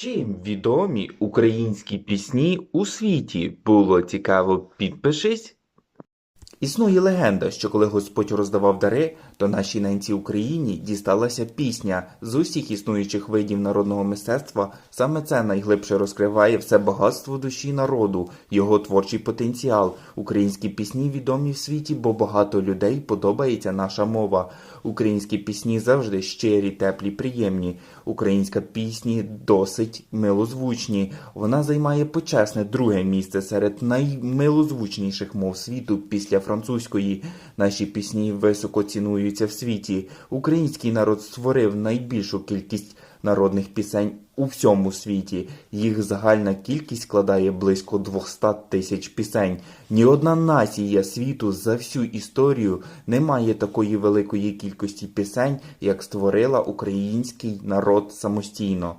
Чим відомі українські пісні у світі? Було цікаво, підпишись. Існує легенда, що коли Господь роздавав дари, то нашій ненці Україні дісталася пісня з усіх існуючих видів народного мистецтва. Саме це найглибше розкриває все багатство душі народу, його творчий потенціал. Українські пісні відомі в світі, бо багато людей подобається наша мова. Українські пісні завжди щирі, теплі, приємні. Українська пісні досить милозвучні. Вона займає почесне друге місце серед наймилозвучніших мов світу після французької. Наші пісні високо цінуються в світі. Український народ створив найбільшу кількість народних пісень у всьому світі. Їх загальна кількість складає близько 200 тисяч пісень. Ні одна нація світу за всю історію не має такої великої кількості пісень, як створила український народ самостійно.